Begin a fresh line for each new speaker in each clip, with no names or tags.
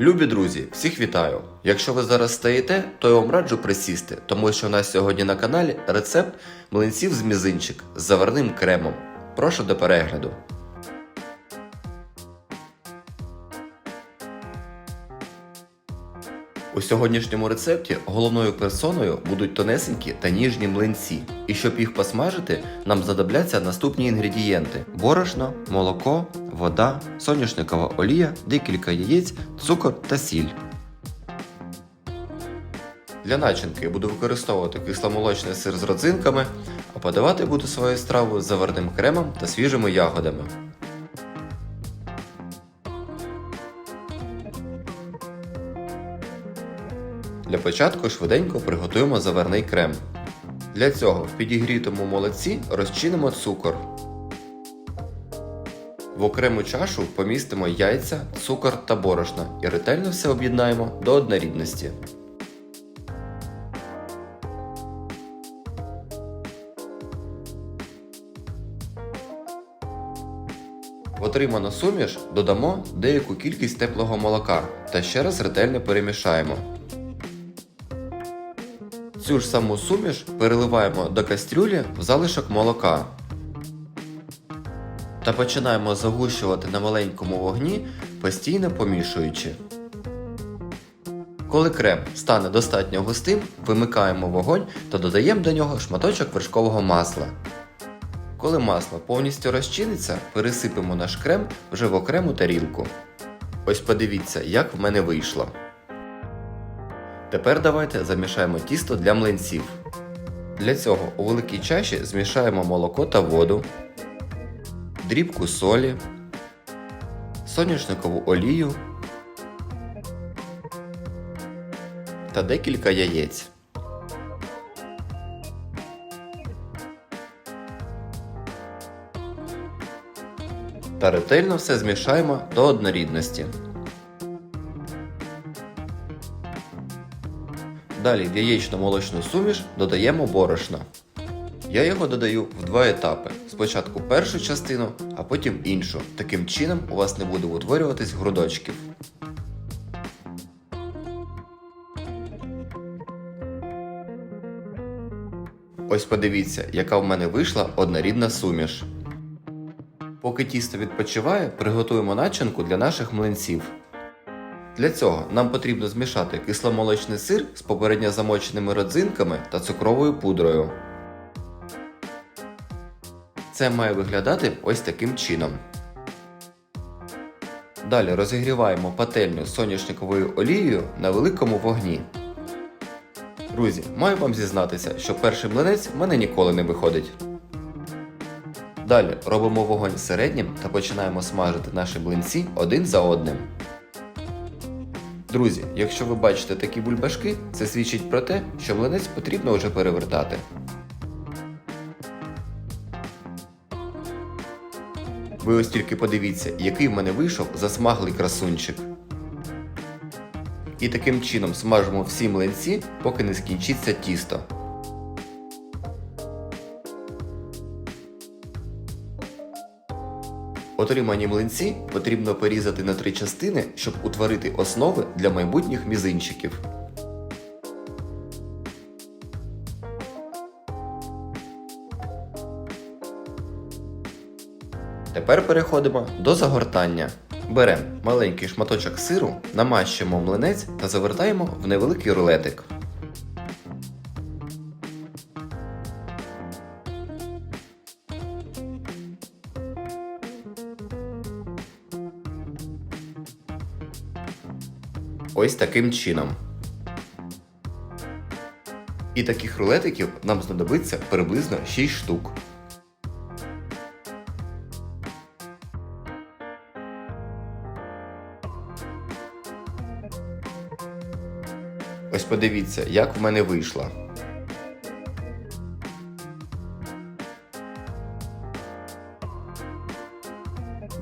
Любі друзі, всіх вітаю! Якщо ви зараз стоїте, то я вам раджу присісти, тому що у нас сьогодні на каналі рецепт млинців з мізинчик з заварним кремом. Прошу до перегляду. У сьогоднішньому рецепті головною персоною будуть тонесенькі та ніжні млинці. І щоб їх посмажити, нам знадобляться наступні інгредієнти: борошно, молоко, вода, соняшникова олія, декілька яєць, цукор та сіль. Для начинки я буду використовувати кисломолочний сир з родзинками, а подавати буду свою страву з заварним кремом та свіжими ягодами. Для початку швиденько приготуємо заварний крем. Для цього в підігрітому молоці розчинимо цукор. В окрему чашу помістимо яйця, цукор та борошно і ретельно все об'єднаємо до однорідності. В отриману суміш додамо деяку кількість теплого молока та ще раз ретельно перемішаємо. Цю ж саму суміш переливаємо до кастрюлі в залишок молока. Та починаємо загущувати на маленькому вогні, постійно помішуючи. Коли крем стане достатньо густим, вимикаємо вогонь та додаємо до нього шматочок вершкового масла. Коли масло повністю розчиниться, пересипемо наш крем вже в окрему тарілку. Ось подивіться, як в мене вийшло. Тепер давайте замішаємо тісто для млинців. Для цього у великій чаші змішаємо молоко та воду, дрібку солі, соняшникову олію та декілька яєць. Та ретельно все змішаємо до однорідності. Далі в яєчно-молочну суміш додаємо борошно. Я його додаю в два етапи. Спочатку першу частину, а потім іншу. Таким чином у вас не буде утворюватись грудочків. Ось подивіться, яка в мене вийшла однорідна суміш. Поки тісто відпочиває, приготуємо начинку для наших млинців. Для цього нам потрібно змішати кисломолочний сир з попередньо замоченими родзинками та цукровою пудрою. Це має виглядати ось таким чином. Далі розігріваємо пательню з соняшниковою олією на великому вогні. Друзі, маю вам зізнатися, що перший млинець в мене ніколи не виходить. Далі робимо вогонь середнім та починаємо смажити наші млинці один за одним. Друзі, якщо ви бачите такі бульбашки, це свідчить про те, що млинець потрібно вже перевертати. Ви ось тільки подивіться, який в мене вийшов засмаглий красунчик. І таким чином смажимо всі млинці, поки не скінчиться тісто. Отримані млинці потрібно порізати на три частини, щоб утворити основи для майбутніх мізинчиків. Тепер переходимо до загортання. Беремо маленький шматочок сиру, намащуємо млинець та завертаємо в невеликий рулетик. Ось таким чином. І таких рулетиків нам знадобиться приблизно 6 штук. Ось подивіться, як в мене вийшло.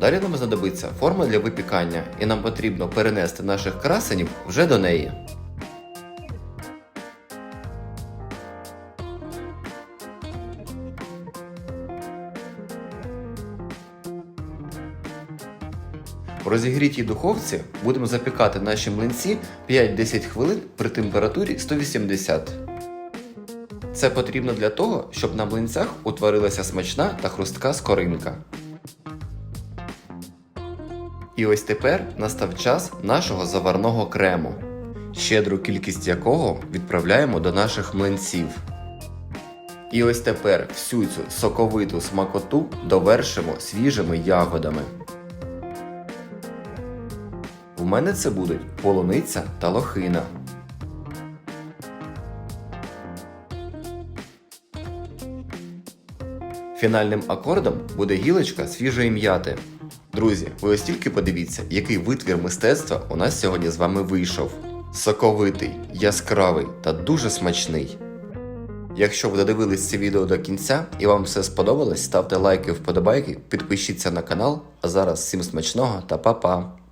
Далі нам знадобиться форма для випікання, і нам потрібно перенести наших красенів вже до неї. В розігрітій духовці будемо запікати наші млинці 5-10 хвилин при температурі 180. Це потрібно для того, щоб на млинцях утворилася смачна та хрустка скоринка. І ось тепер настав час нашого заварного крему, щедру кількість якого відправляємо до наших млинців. І ось тепер всю цю соковиту смакоту довершимо свіжими ягодами. У мене це будуть полуниця та лохина. Фінальним акордом буде гілочка свіжої м'яти. Друзі, ви ось тільки подивіться, який витвір мистецтва у нас сьогодні з вами вийшов. Соковитий, яскравий та дуже смачний. Якщо ви додивились це відео до кінця і вам все сподобалось, ставте лайки, вподобайки, підпишіться на канал. А зараз всім смачного та па-па!